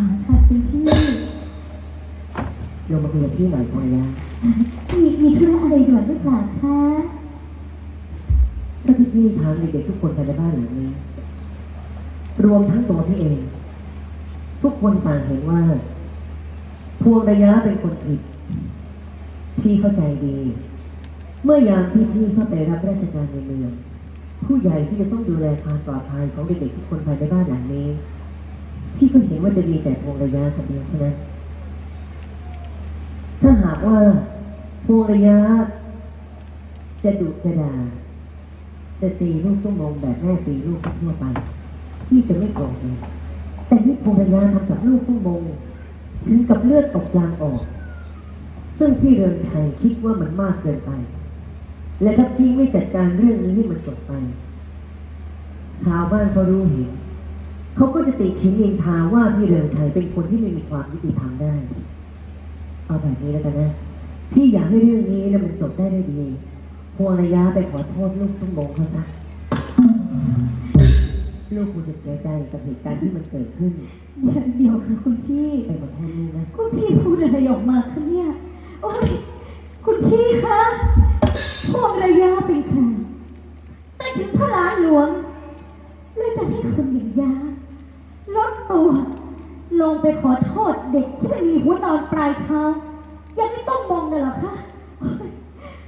าค่ะคุณพี่ลงมาคุยกับพี่หน่อยพอระยะมีมีธุระอะไรด่วนหรือเปล่าคะถ้าพี่พี่ทางเด็กๆทุกคนภายในบ้านหลังนี้ รวมทั้งตัวพี่เอง ทุกคนต่างเห็นว่า พวงระยะเป็นคนผิด พี่เข้าใจดี เมื่อยามที่พี่เข้าไปรับราชการในเมือง ผู้ใหญ่ที่จะต้องดูแลความปลอดภัยของเด็กๆทุกคนภายในบ้านหลังนี้ พี่ก็เห็นว่าจะมีแต่พวงระยะคนเดียวเท่านั้นถ้าหากว่าพวงระยะ จะดุจะด่าจะตีลูกตุ้มมงแบบแม่ตีลูกทั่วไป พี่จะไม่โกรธเลยแต่นี่พงระยาทำกับลูกตุ้มมงถึงกับเลือดตกยางออก ซึ่งพี่เรืองชัยคิดว่ามันมากเกินไป และถ้าพี่ไม่จัดการเรื่องนี้ให้มันจบไป ชาวบ้านเขารู้เห็น เขาก็จะติชินนินทาว่าพี่เรืองชัยเป็นคนที่ไม่มีความยุติธรรมได้ เอาแบบนี้แล้วกันนะ พี่อยากให้เรื่องนี้นะมันจบได้ด้วยดีพวงระยะไปขอโทษลูกตุ้มโมงเขาซะ ลูกคุณจะเสียใจกับเหตุการณ์ที่มันเกิดขึ้นเดี๋ยวเดี๋ยวค่ะคุณพี่ไปขอโทษลูกนะ คุณพี่พูดอะไรออกมาคะเนี่ย โอ้ย คุณพี่คะพวงระยะเป็นใครไปถึงพระลานหลวง แล้วจะให้คนอย่างยาลดตัว ลงไปขอโทษเด็กที่ไม่มีหัวนอนปลายเท้ายังไม่ต้องมองเลยเหรอคะโอ๊ย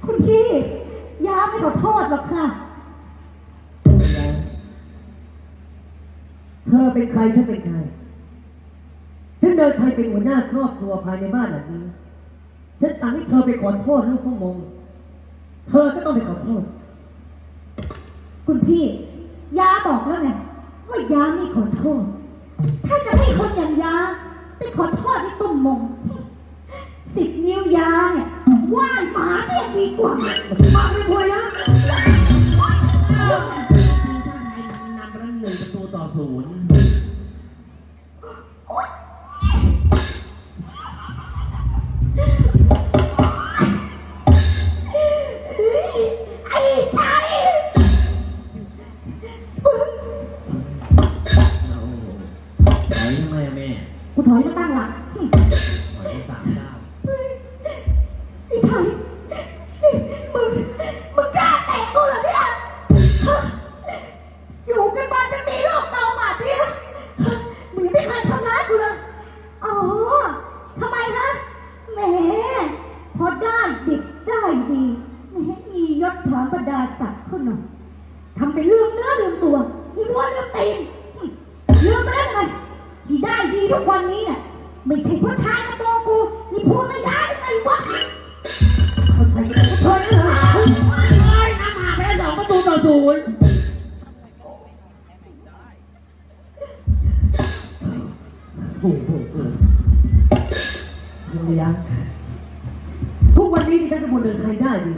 คุณพี่ยาไม่ขอโทษหรอกค่ะ เธอเป็นใครฉันเป็นใคร ฉันเดินชัยเป็นหัวหน้าครอบครัวภายในบ้านหลังนี้ ฉันสั่งให้เธอไปขอโทษลูกพ่อมง เธอก็ต้องไปขอโทษ คุณพี่ยาบอกแล้วไงว่ายาไม่ขอโทษ ถ้าจะให้คนอย่างยาไปขอโทษที่ตุ้มมง สิบนิ้วยาเนี่ยไหว้หมาเนี่ยดีกว่ามาไม่พอยะนำไปแล้วหนึ่งประตูต่อศูนย์ ถาบรรดาศักดิ์เขาหน่อยทำไปลืมเนื้อลืมตัว อีกวันลืมตีนหึลืมไปได้ไงที่ได้ดีทุกวันนี้เนี่ยไม่ใช่เพราะชายกระโปรงกู อีพวกระยะได้ไงวะเขาใช้กันเธอเหรอเฮ้ยน้ำหาไปแล้วสองประตูต่อศูนย์โอ้โหพวงระยะทุกวันนี้ที่ฉันจะบนเดินชัยได้ดี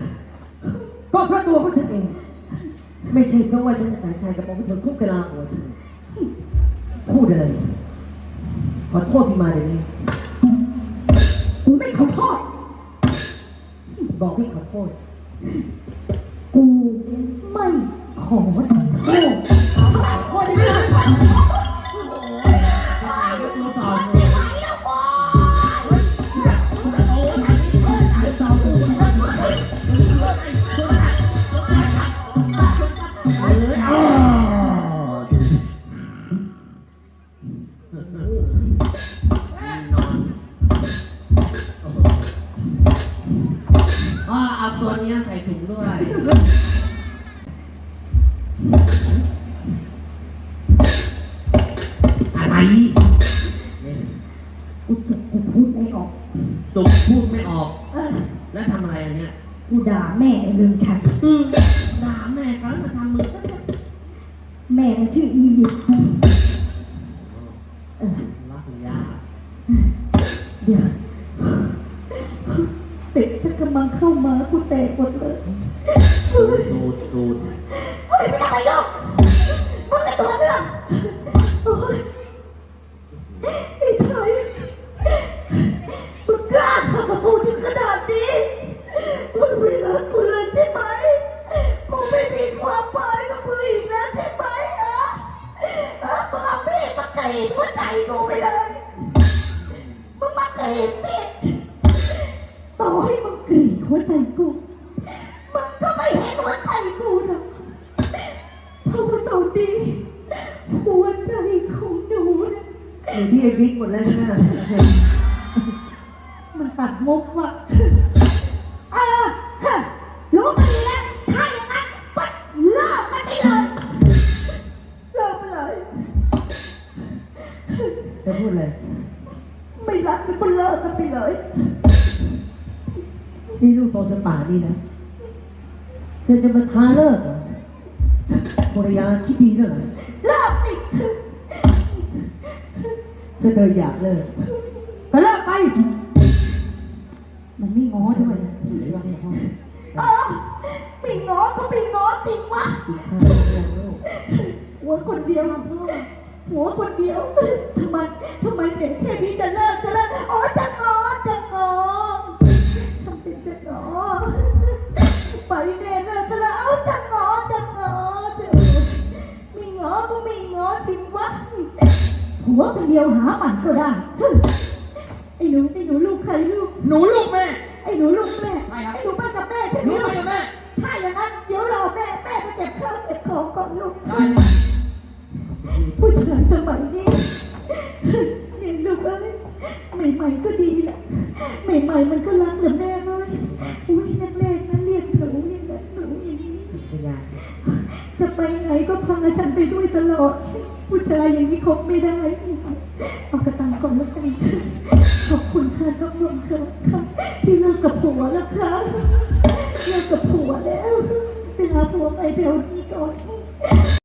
ก็เพราะตัวพวกฉันเอง ไม่ใช่เพราะว่าฉันสายชายกับผมเธอคุกกะลาหัวฉันพูดอะไรขอโทษพี่มาเดี๋ยวนี้กูไม่ขอโทษบอกพี่ขอโทษกูไม่ขอโทษ ด้วย อะไรกูกูพูดไม่ออก ตุกพูดไม่ออก เออแล้วทำอะไรอันเนี้ยกูด่าแม่ไอ้ลืมฉันด่าแม่เขาแล้วมาทำมือแม่มันชื่ออียิปต์เออรักยาเดี๋ยวเตะถ้ากำลังเข้ามากูเตะหมดเลย ดสูดสูดเฮ้ยไม่ได้ไปยกมึงเป็นตัวเรื่องโอ้ยไอ้ชัยมึงกล้าทำกับกูถึงขนาดนี้มึงไม่รักกูเลยใช่ไหมกูไม่มีความหมายกับมึงอีกแล้วใช่ไหมฮะฮะมึงเอามีดมาเกรีดหัวใจกูไปเลยสิทธิ์ต่อให้มึงกรีดหัวใจกูมึงก็ไม่เห็นหัวใจกูหรอกเพ ราะว่าตอนนี้หัวใจของหนูนะอยู่ที่ไอ้บิ๊กหมดแล้วนะมันตัดมุกว่ะเออฮะรู้กันดีแล้วถ้าอย่างนั้นก็เลิกกันไปเลยเลิกไปเลย จะพูดอะไรไม่รักมันก็เลิกกันไปเลย นี่ลูกโตจะป่านี่นะเธอจะมาท้าเลิกเหรอ ภรรยาคิดดีแล้วเหรอเลิกสิ ถ้าเธออยากเลิกก็เลิกไป มันไม่ง้อด้วยอยู่ในห้องห้อเออไม่ง้อก็ไม่ง้อจริงวะกินข้าวหรือยังลูกหัวคนเดียวหัวคนเดียวทำไมทำไมเด็กแค่นี้จะเลิก ดียวหามันก็ได้ไอ้หนูไอ้หนูลูกใครลูก หนูลูกแม่ ไอ้หนูลูกแม่ใช่ครับ ไอ้หนูไปกับแม่ใช่หไหมนูลูไปกกับแม่ ถ้าอย่างนั้นเดี๋ยวรอแม่แม่ไปเก็บข้าวเก็บของก่อนลูก ได้เลยผู้ชายสมัยนี้เนี่ยลูกเอ้ยใหม่ๆก็ดีแหละใหม่ๆมันก็รักแต่แม่เลยอุ้ยแรกๆนั้นเรียกหนูอย่างนั้นหนูอย่างนี้ภรรยาจะไปไหนก็พาฉันไปด้วยตลอดผู้ ชายอย่างนี้คบไม่ได้เอากระตังก่อนแล้วกันขอบคุณค่ะน้องนนท์ค่ะค่ะที่เลิกกับผัวแล้วค่ะเลิกกับผัวแล้วไปหาผัวไปเดี๋ยวนี้ก่อน